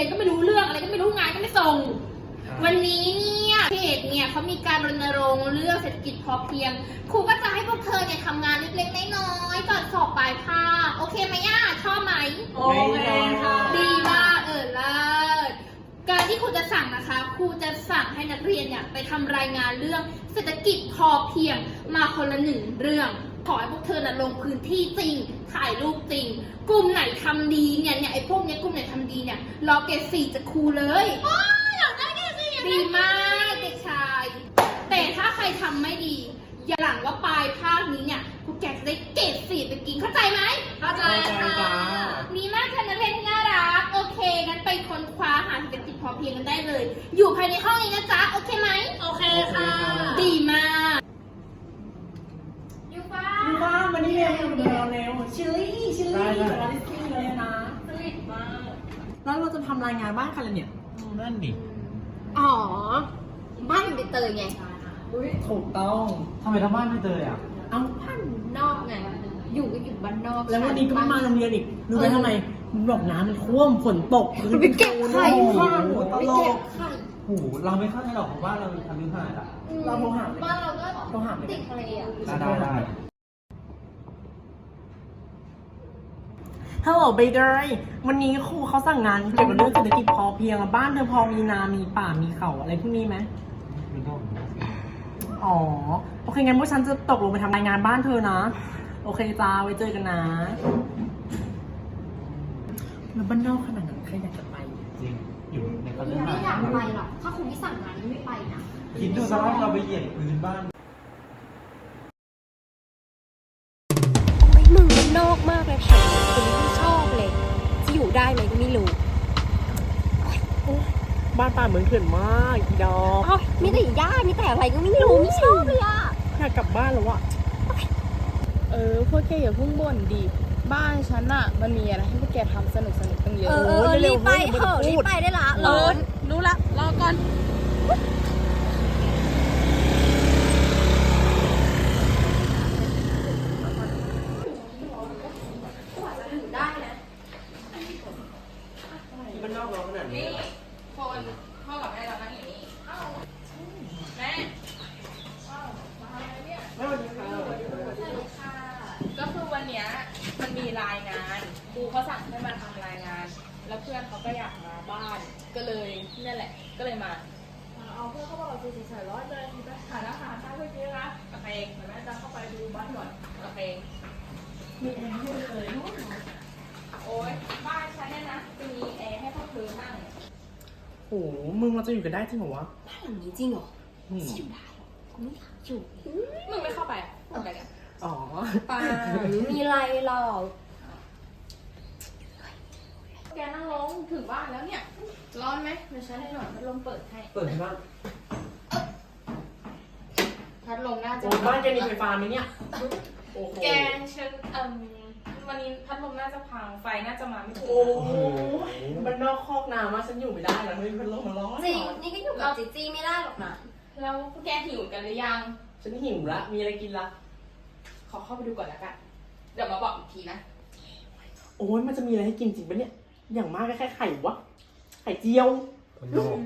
ียนก็ไม่รู้เรื่องอะไรก็ไม่รู้งานก็ไม่ส่ง วันนี้เนี่ยเพจเนี่ยเขามีการรณรงค์เรื่องเศรษฐกิจพอเพียง ครูก็จะให้พวกเธอเนี่ยทำงานเล็กๆน้อยๆก่อนสอบปลายภาคโอเคไหมย่าชอบไหมโอเคค่ะดีมากเออเลิศการที่ครูจะสั่งนะคะครูจะสั่งให้นักเรียนเนี่ยไปทำรายงานเรื่องเศรษฐกิจพอเพียงมาคนละหนึ่งเรื่อง ขอให้พวกเธอน่ะลงพื้นที่จริง ถ่ายรูปจริง กลุ่มไหนทำดีเนี่ยเนี่ยไอ้พวกเนี้ยกลุ่มไหนทำดีเนี่ยรอเกรดสี่จากครูเลยอยากได้เกรดสี่ดีมากเด็กชาย แต่ถ้าใครทำไม่ดี อย่าหลังว่าปลายภาคนี้เนี่ยพวกแกจะได้เกรดสี่ไปกินเข้าใจไหมเข้าใจค่ะมีมากค่ะนักเรียนที่น่ารักโอเคงั้นไปค้นคว้าหาเศรษฐกิจพอเพียงกันได้เลย อยู่ภายในห้องนี้นะจ๊ะโอเคไหมโอเคค่ะ ดีมากยูฟ้า ดูว่ามันนี่เร็วเร็วเร็ว ชิลลี่ชิลลี่ได้ได้วอลิซี่เลยนะสลิดมากแล้วเราจะทำรายงานบ้านกันเลยเนี่ย นั่นดิอ๋อ บ้านอยู่ในเตยไงอุ้ยถูกต้อง ทำไมทำบ้านไม่เตยอะ เอ้า บ้านนอกไง อยู่ก็อยู่บ้านนอกแล้ววันนี้ก็ไม่มาโรงเรียนอีก รู้ไหมทำไมบอกน้ำมันท่วมฝนตกพื้นไปเก็บไข่โอ้โหค่ะตไปลเก็ก บไข่โหเราไม่เข้าใจหรอกเพราะว่าเราทำนิทานอะ เราโทรหาบ้านเราก็โทรหาเลย ติดทะเลอะ ได้ได้ได้ ฮัลโหลเบเดอร์วันนี้ครูเขาสั่งงานเกี่ยวกับเรื่องเศรษฐกิจพอเพียงอะบ้านเธอพอมีนา มีป่า มีเขาอะไรพวกนี้ไหมไม่ต้องอ๋อ โอเคงั้นพวกฉันจะตกลงไปทำรายงานบ้านเธอนะ โอเคจ้าไว้เจอกันนะ แล้วบ้านนอกขนาดนั้นใครอยากจะไป จริง อยู่ในคอนเทนไม่ต์อยากไปหรอก ถ้าคุณไม่สั่งงานไม่ไปนะ คิดดูสภาพเราไปเหยียบพื้นบ้าน บ้านป่าเหมือนเถื่อนมากอีดอกอ้าวมีแต่หญ้ามีแต่อะไรก็ไม่รู้ไม่ชอบเลยอะอยากกลับบ้านแล้วอะเออพวกแกอย่าเพิ่งบ่นดิบ้านฉันอะมันมีอะไรให้พวกแกทำสนุกสนุกๆตั้งเยเออะอเออเออรีบไปเถอะรีบไปได้ละเอร้ออนรู้ละรอก่อน บ้านนอกเราขนาดนี้ คน พ่อกับแม่เรานั่งอยู่นี่แม่ไม่วันนี้ค่ะก็คือวันเนี้ยมันมีรายงานครูเขาสั่งให้มาทำรายงาน แล้วเพื่อนเขาก็อยากมาบ้าน ก็เลยนั่นแหละ ก็เลยมาเอาเพื่อนเขาบอกเราคือใส่ร้อยเลยจะหาอาหารได้เพื่อนกินนะโอเคเดี๋ยวแม่จะเข้าไปดูบ้านก่อนโอเคมีแอร์ให้เลยโอ้ยบ้านฉันเนี่ยนะจะมีแอร์ให้พวกเธอนั่ง โอ้โหมึงเราจะอยู่กันได้จริงเหรอวะบ้านหลังนี้จริงเหรออืมอยู่ได้หรอกูไม่อยากอยู่ มึงไม่เข้าไปอะทำอะไรกันอ๋อป่ามีอะไรหรอกแกนั่งลงถึงบ้านแล้วเนี่ย ร้อนไหมเดี๋ยวฉันให้หน่อยพัดลมเปิดให้ เปิดให้บ้านพัดลมน่าจะ โอ้บ้านแกมีไฟฟ้าไหมเนี่ยโอ้โห แกฉันเอ่ม วันนี้พัดลมน่าจะพังไฟน่าจะมาไม่ถึงโอ้โหบ้านนอกคอกนามาฉันอยู่ไม่ได้แล้วเฮ้ยพัดลมมันร้อนจริง นี่ก็อยู่กับจีจี้ไม่ได้หรอกนะแล้วพวกแกหิวกันหรือยัง ฉันหิวละ มีอะไรกินละ ขอเข้าไปดูก่อนแล้วกัน เดี๋ยวมาบอกอีกทีนะ โอ้ยมันจะมีอะไรให้กินจริงปะเนี่ย อย่างมากก็แค่ไข่วะ ไข่เจียว คนนอก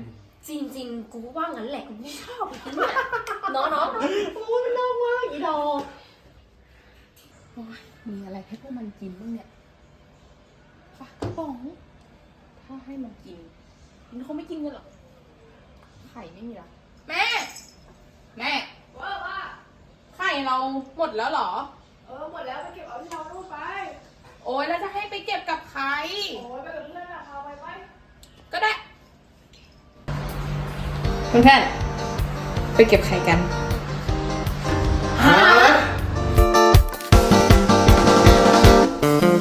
จริงจริงๆกูว่างั้นแหละกูไม่ชอบเลยเนี่ยเนาะเนาะโอ้ยมันน่ามากอีดอก มีอะไรให้พวกมันกินบ้างเนี่ยปลากระป๋อง ถ้าให้มันกิน มันคงไม่กินกันหรอก ไข่ไม่มีหรอแม่ แม่ว่าว่าไข่เราหมดแล้วเหรอ เออหมดแล้วไปเก็บเอาที่เราลูกไป โอ้ยแล้วจะให้ไปเก็บกับใคร โอ้ยไปกับเพื่อนอะพาไปไหมก็ได้เพื่อนๆไปเก็บไข่กันฮะ เอ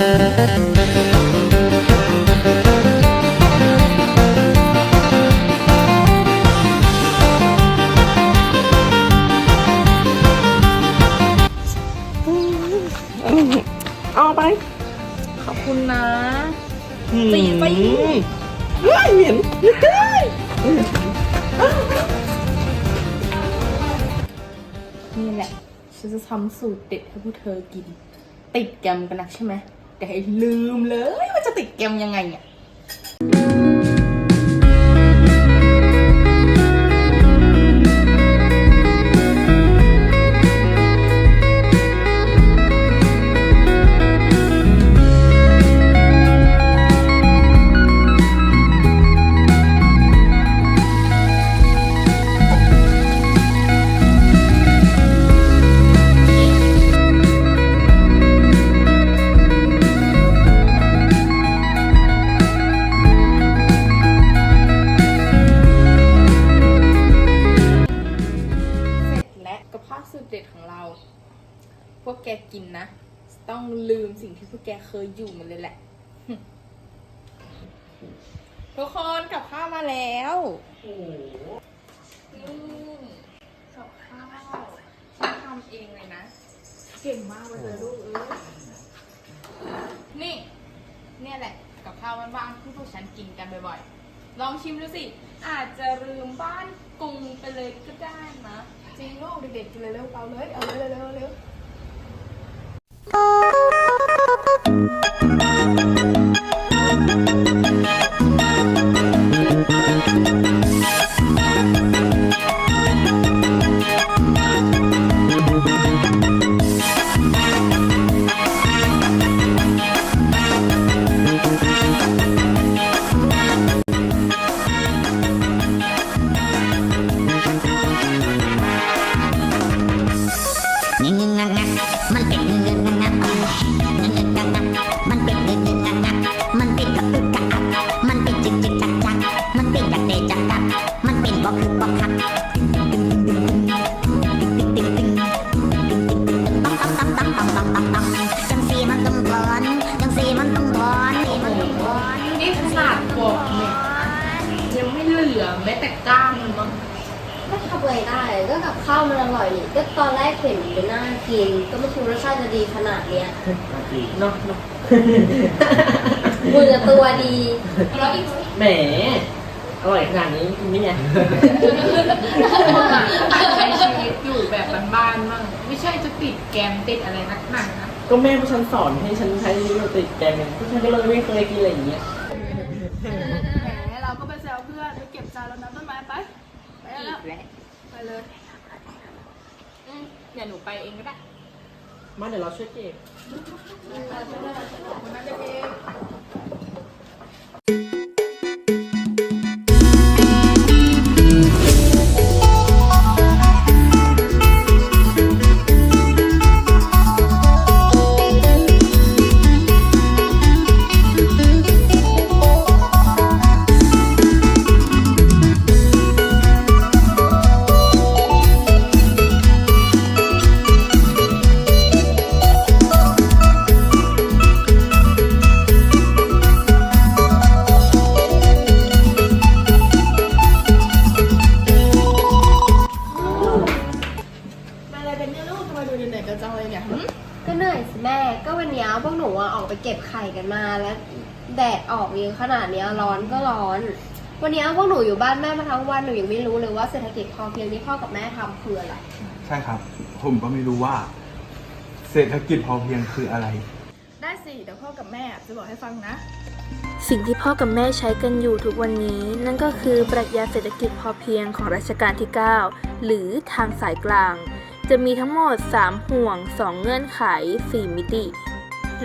าไป ขอบคุณนะสีไปเฮ้ยเหม็นนี่แหละ ฉันจะทำสูตรเด็ดให้พวกเธอกิน ติดแกรมกันนักใช่ไหม แต่ให้ลืมเลยว่าจะติดแกมยังไงเนี่ย ลืมสิ่งที่พวกแกเคยอยู่มันเลยแหละ ทุกคนกับข้าวมาแล้วนี่กับข้าวฉันทำเองเลยนะ เก่งมากเลยลูกเออนี่ เนี่ยแหละ กับข้าวบ้านๆที่พวกฉันกินกันบ่อยๆ ลองชิมดูสิ อาจจะลืมบ้านกรุงไปเลยก็ได้นะ จริงลูกเด็กๆกินเลยเร็วเอาเลย เอาเลยเร็วเร็ว ไม่ทำอะไรได้ ก็กับข้าวมันอร่อยนี่ก็ตอนแรกเห็นเป็นน่ากิน ก็ไม่คิดว่ารสชาติจะดีขนาดเนี้ยเนาะเนาะมือกับตัวดีแล้วอีกแหมอร่อยขนาดนี้กินไม่เนี่ยใช้ชีวิตอยู่แบบบ้านๆมั่งไม่ใช่จะติดแกมติดอะไรนักหนาก็แม่ผู้ฉันสอนให้ฉันใช้ชีวิตติดแกงเนี่ยผู้ฉันก็เลยไม่เคยกินอะไรอย่างเงี้ยแหมเราก็ไปแซวเพื่อนไปเก็บจานแล้วน้ำต้นไม้ไปไปอีแล้วกแล้วไป เลยอืมเดี๋ยวหนูไปเองก็ได้ มาเดี๋ยวเราช่วยเก็บคนนั้นจะเอง แม่ก็วันเนี้ยพวกหนูอะออกไปเก็บไข่กันมาแล้วแดดออกเยอะขนาดเนี้ยร้อนก็ร้อน วันเนี้ยพวกหนูอยู่บ้านแม่มาทั้งวันหนูยังไม่รู้เลยว่าเศรษฐกิจพอเพียงที่พ่อกับแม่ทำคืออะไร ใช่ครับ ผมก็ไม่รู้ว่า เศรษฐกิจพอเพียงคืออะไร ได้สิเดี๋ยวพ่อกับแม่จะบอกให้ฟังนะ สิ่งที่พ่อกับแม่ใช้กันอยู่ทุกวันนี้ นั่นก็คือปรัชญาเศรษฐกิจพอเพียงของรัชกาลที่ 9 หรือทางสายกลาง จะมีทั้งหมด 3 ห่วง 2 เงื่อนไข 4 มิติ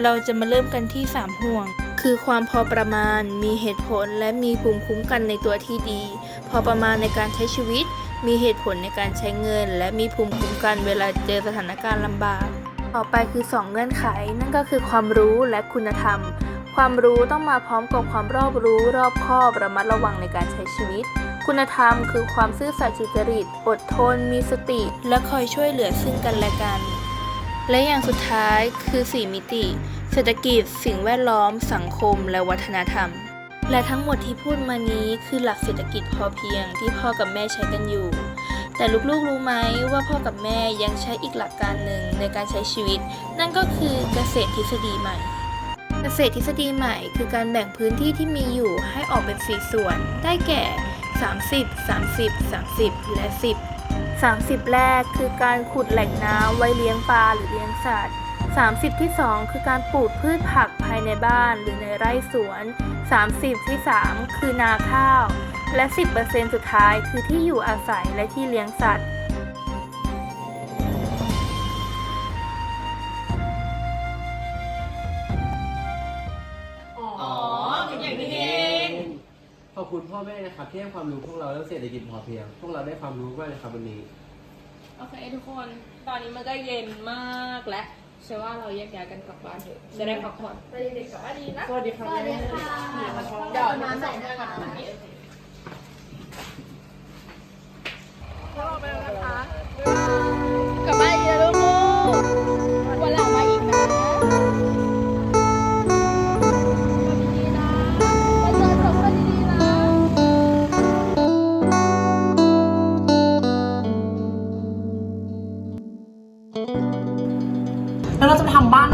เราจะมาเริ่มกันที่ 3 ห่วง คือความพอประมาณ มีเหตุผล และมีภูมิคุ้มกันในตัวที่ดี พอประมาณในการใช้ชีวิต มีเหตุผลในการใช้เงิน และมีภูมิคุ้มกันเวลาเจอสถานการณ์ลำบาก ต่อไปคือ 2 เงื่อนไข นั่นก็คือความรู้และคุณธรรม ความรู้ต้องมาพร้อมกับความรอบรู้ รอบคอบระมัดระวังในการใช้ชีวิต คุณธรรมคือความซื่อสัตย์สุจริต อดทน มีสติ และคอยช่วยเหลือซึ่งกันและกัน และอย่างสุดท้ายคือ 4 มิติ เศรษฐกิจ สิ่งแวดล้อม สังคม และวัฒนธรรม และทั้งหมดที่พูดมานี้คือหลักเศรษฐกิจพอเพียงที่พ่อกับแม่ใช้กันอยู่ แต่ลูกๆรู้ไหมว่าพ่อกับแม่ยังใช้อีกหลักการหนึ่งในการใช้ชีวิต นั่นก็คือเกษตรทฤษฎีใหม่เกษตรทฤษฎีใหม่คือการแบ่งพื้นที่ที่มีอยู่ให้ออกเป็น4ส่วน ได้แก่ 30 30 30 และ 10 30 แรกคือการขุดแหล่งน้ำไว้เลี้ยงปลาหรือเลี้ยงสัตว์ 30 ที่ 2 คือการปลูกพืชผักภายในบ้านหรือในไร่สวน 30 ที่ 3 คือนาข้าว และ 10%สุดท้ายคือที่อยู่อาศัยและที่เลี้ยงสัตว์ คุณพ่อแม่นะครับที่ให้ความรู้พวกเราเรื่องเศรษฐกิจพอเพียง พวกเราได้ความรู้มากเลยครับวันนี้ โอเคทุกคน ตอนนี้มันก็เย็นมากแล้วเชื่อว่าเราแยกย้ายกันกลับบ้านเถอะ จะได้พักผ่อน ไปเด็กๆกลับบ้านดีนะ สวัสดีครับแม่เดี๋ยวน้ำใส่นะคะพวกเราไปแล้วนะคะกลับบ้านดีนะลูกๆวัน แล้วเราจะทำบ้าน